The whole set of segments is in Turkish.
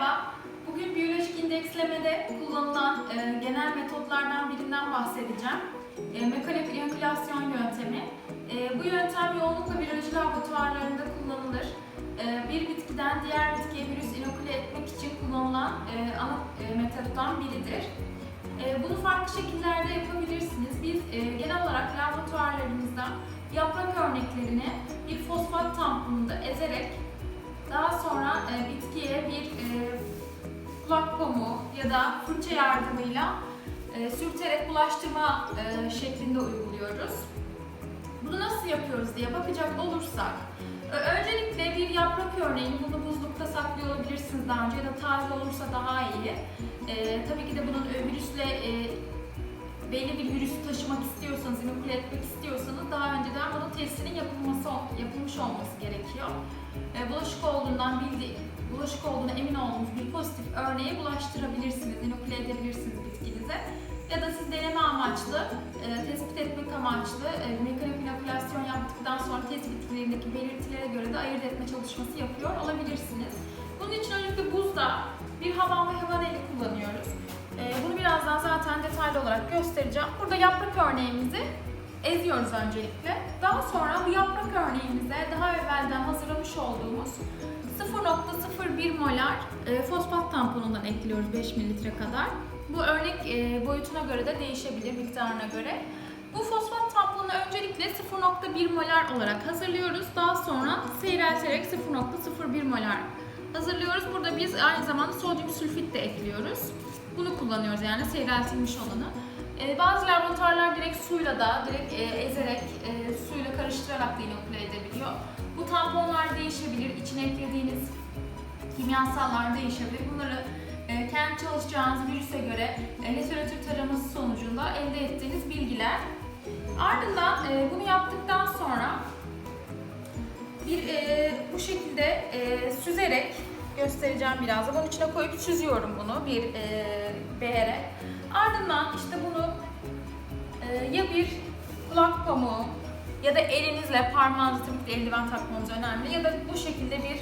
Merhaba. Bugün biyolojik indekslemede kullanılan e, genel metotlardan birinden bahsedeceğim. E, inokülasyon yöntemi. E, bu yöntem yoğunlukla biyoloji laboratuvarlarında kullanılır. E, bir bitkiden diğer bitkiye virüs inoküle etmek için kullanılan e, ana e, metottan biridir. E, bunu farklı şekillerde yapabilirsiniz. Biz e, genel olarak laboratuvarlarımızda yaprak örneklerini bir fosfat tamponunda ezerek daha sonra e, bitkiye bir e, kulak pamuğu ya da fırça yardımıyla e, sürterek bulaştırma e, şeklinde uyguluyoruz. Bunu nasıl yapıyoruz diye bakacak olursak, öncelikle bir yaprak örneğini bunu buzlukta saklıyor olabilirsiniz daha önce ya da taze olursa daha iyi. E, tabii ki de bunun virüsle e, belli bir virüsü taşımak istiyorsanız, inoküle etmek istiyorsanız daha önceden bunun testinin yapılması yapılmış olması gerekiyor. E, bulaşık olduğundan bildi, bulaşık olduğuna emin olduğunuz bir pozitif örneği bulaştırabilirsiniz, inoküle edebilirsiniz bitkinize. Ya da siz deneme amaçlı, e, tespit etmek amaçlı e, mekanik inokülasyon yaptıktan sonra test bitkilerindeki belirtilere göre de ayırt etme çalışması yapıyor olabilirsiniz. Bunun için öncelikle buzda bir havan ve havan eli kullanıyoruz. E, bunu birazdan zaten detaylı olarak göstereceğim. Burada yaprak örneğimizi eziyoruz öncelikle. Daha sonra bu yaprak örneğimize daha evvelden hazırlamış olduğumuz 0.01 molar e, fosfat tamponundan ekliyoruz 5 mililitre kadar. Bu örnek e, boyutuna göre de değişebilir miktarına göre. Bu fosfat tamponunu öncelikle 0.1 molar olarak hazırlıyoruz. Daha sonra seyrelterek 0.01 molar hazırlıyoruz. Burada biz aynı zamanda sodyum sülfit de ekliyoruz. Bunu kullanıyoruz yani seyreltilmiş olanı. Ee, bazı laboratuvarlar direkt suyla da, direkt e, ezerek, e, suyla karıştırarak da inoküle edebiliyor. Bu tamponlar değişebilir, içine eklediğiniz kimyasallar değişebilir. Bunları e, kendi çalışacağınız virüse göre e, literatür taraması sonucunda elde ettiğiniz bilgiler. Ardından e, bunu yaptıktan sonra bir e, bu şekilde e, süzerek göstereceğim biraz da. Bunun içine koyup süzüyorum bunu bir e, behere. Ardından işte bunu e, ya bir kulak pamuğu ya da elinizle parmağınızı tabii eldiven takmanız önemli ya da bu şekilde bir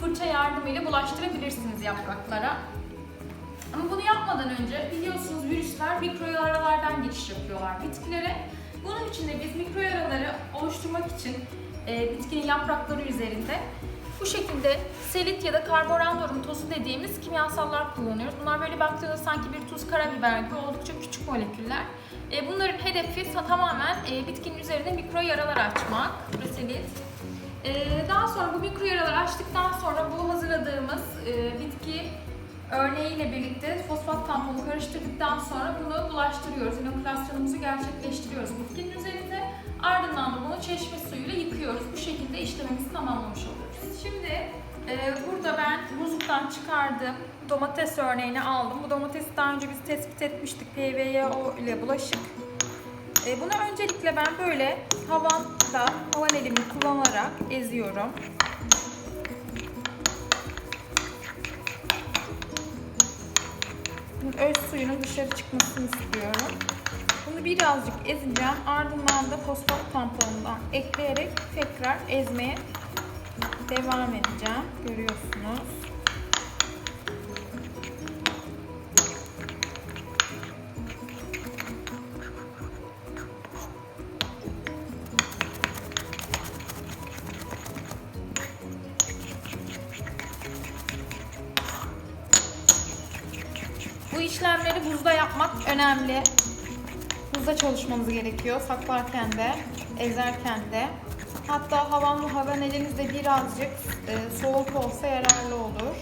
fırça yardımıyla bulaştırabilirsiniz yapraklara. Ama bunu yapmadan önce biliyorsunuz virüsler mikro yaralardan geçiş yapıyorlar bitkilere. Bunun için de biz mikro yaraları oluşturmak için e, bitkinin yaprakları üzerinde bu şekilde selit ya da karbonandorun tozu dediğimiz kimyasallar kullanıyoruz. Bunlar böyle baktığınızda sanki bir tuz, karabiber gibi oldukça küçük moleküller. E, bunların hedefi tamamen e, bitkinin üzerinde mikro yaralar açmak. Proselit. E, daha sonra bu mikro yaraları açtıktan sonra bu hazırladığımız bitki örneğiyle birlikte fosfat tamponu karıştırdıktan sonra bunu bulaştırıyoruz. İnokülasyonumuzu gerçekleştiriyoruz bitkinin üzerinde. Ardından da bunu çeşme suyuyla yıkıyoruz. Bu şekilde işlemimizi tamamlamış oluyoruz. Şimdi e, burada ben buzluktan çıkardığım domates örneğini aldım. Bu domatesi daha önce biz tespit etmiştik PVYO ile bulaşık. E, bunu öncelikle ben böyle havanda, havan elimi kullanarak eziyorum. Öz suyunun dışarı çıkmasını istiyorum. Bunu birazcık ezeceğim. Ardından da fosfat tamponundan ekleyerek tekrar ezmeye devam edeceğim. Görüyorsunuz. Bu işlemleri buzda yapmak önemli. Buzda çalışmamız gerekiyor. Saklarken de, ezerken de. Hatta havan bu havan elinizde birazcık e, soğuk olsa yararlı olur.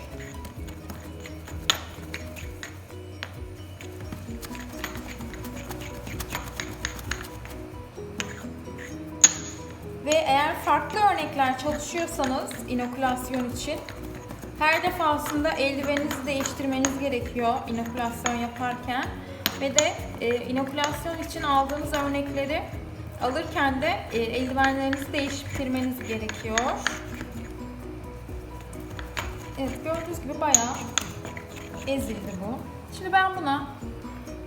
Ve eğer farklı örnekler çalışıyorsanız inokülasyon için her defasında eldiveninizi değiştirmeniz gerekiyor inokülasyon yaparken. Ve de e, inokülasyon için aldığınız örnekleri alırken de e, eldivenlerinizi değiştirmeniz gerekiyor. Evet gördüğünüz gibi bayağı ezildi bu. Şimdi ben buna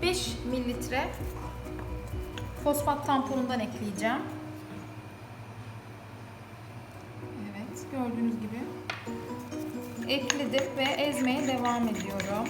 5 mililitre fosfat tamponundan ekleyeceğim. Evet gördüğünüz gibi ekledim ve ezmeye devam ediyorum.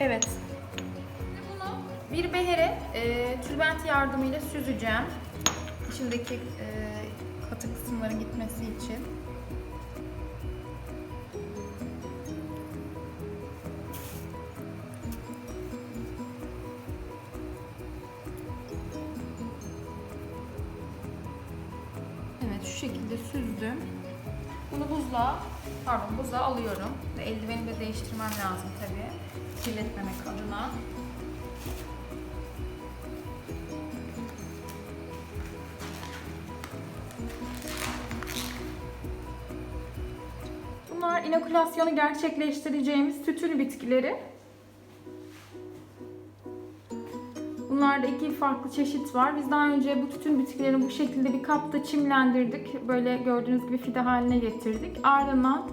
Evet. Tülbent yardımıyla süzeceğim. İçindeki e, katı kısımların gitmesi için. Evet şu şekilde süzdüm. Bunu buzluğa, pardon buzluğa alıyorum. Ve Eldiveni de değiştirmem lazım tabii. Kirletmemek adına. Bunlar inokülasyonu gerçekleştireceğimiz tütün bitkileri. Bunlarda iki farklı çeşit var. Biz daha önce bu tütün bitkilerini bu şekilde bir kapta çimlendirdik. Böyle gördüğünüz gibi fide haline getirdik. Ardından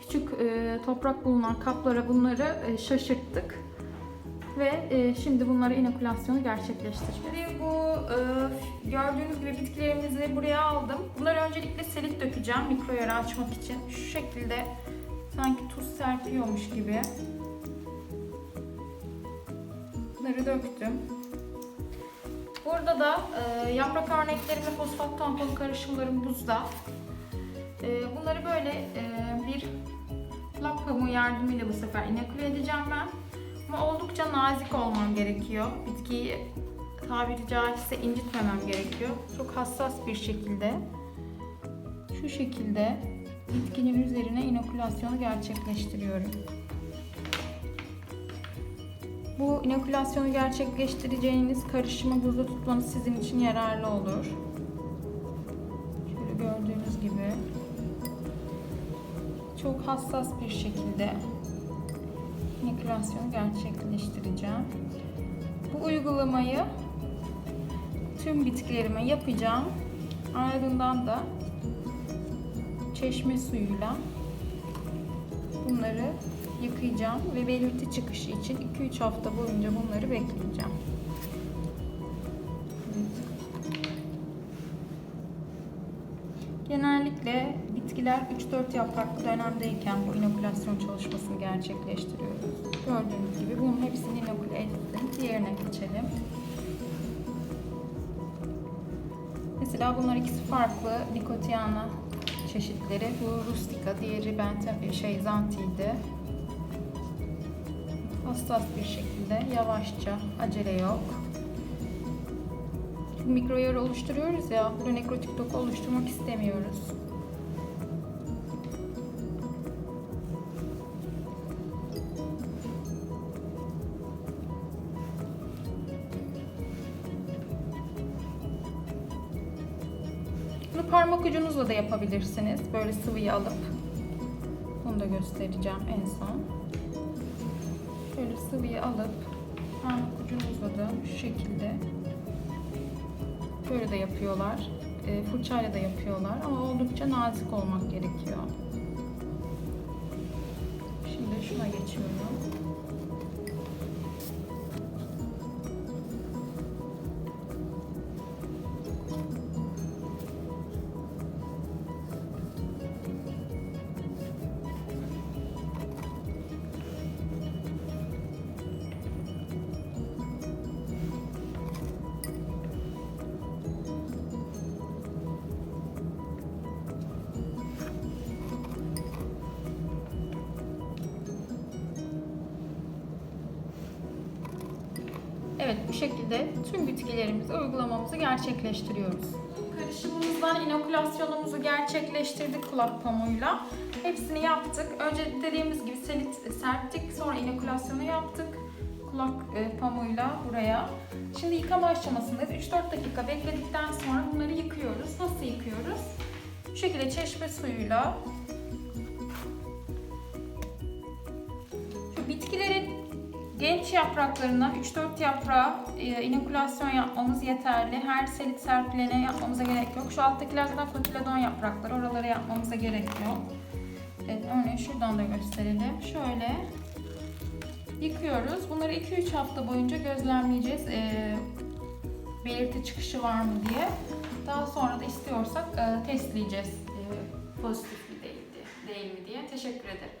küçük e, toprak bulunan kaplara bunları e, şaşırttık. Ve e, şimdi bunlara inokülasyonu gerçekleştireceğiz. Şimdi bu e, gördüğünüz gibi bitkilerimizi buraya aldım. Bunları öncelikle selik dökeceğim mikro yara açmak için. Şu şekilde sanki tuz serpiyormuş gibi. Bunları döktüm. Burada da e, yaprak örneklerim ve fosfat tampon karışımlarım buzda. E, bunları böyle e, bir lap pamuğu yardımıyla bu sefer inoküle edeceğim ben. Ama oldukça nazik olmam gerekiyor. Bitkiyi tabiri caizse incitmemem gerekiyor. Çok hassas bir şekilde şu şekilde bitkinin üzerine inokülasyonu gerçekleştiriyorum. Bu inokülasyonu gerçekleştireceğiniz karışımı buzda tutmanız sizin için yararlı olur. Şöyle gördüğünüz gibi çok hassas bir şekilde inokülasyonu gerçekleştireceğim. Bu uygulamayı tüm bitkilerime yapacağım. Ardından da çeşme suyuyla bunları yıkayacağım ve belirti çıkışı için 2-3 hafta boyunca bunları bekleyeceğim. Genellikle bitkiler 3-4 yapraklı dönemdeyken bu inokülasyon çalışmasını gerçekleştiriyoruz. Gördüğünüz gibi bunun hepsini inoküle ettim. Diğerine geçelim. Mesela bunlar ikisi farklı Dicotiana çeşitleri. Bu rustica, diğeri benten şey zantiydi. Hassas bir şekilde yavaşça, acele yok. Mikro yara oluşturuyoruz ya, burada nekrotik doku oluşturmak istemiyoruz. Parmak ucunuzla da yapabilirsiniz. Böyle sıvıyı alıp. Bunu da göstereceğim en son. Şöyle sıvıyı alıp parmak ucunuzla da şu şekilde böyle de yapıyorlar. E, fırçayla da yapıyorlar ama oldukça nazik olmak gerekiyor. Şimdi şuna geçiyorum. Evet bu şekilde tüm bitkilerimizi uygulamamızı gerçekleştiriyoruz. dışımızdan inokülasyonumuzu gerçekleştirdik kulak pamuğuyla. Hepsini yaptık. Önce dediğimiz gibi selit serptik, sonra inokülasyonu yaptık kulak e, pamuğuyla buraya. Şimdi yıkama aşamasındayız. 3-4 dakika bekledikten sonra bunları yıkıyoruz. Nasıl yıkıyoruz? Bu şekilde çeşme suyuyla şu bitkilerin genç yapraklarından 3-4 yaprağı e, inokülasyon yapmamız yeterli. Her selit serpilene yapmamıza gerek yok. Şu alttakiler zaten kotiledon yaprakları. Oralara yapmamıza gerek yok. Evet, örneğin şuradan da gösterelim. Şöyle yıkıyoruz. Bunları 2-3 hafta boyunca gözlemleyeceğiz. Ee, belirti çıkışı var mı diye. Daha sonra da istiyorsak e, testleyeceğiz. E, pozitif mi değil, değil mi diye. Teşekkür ederim.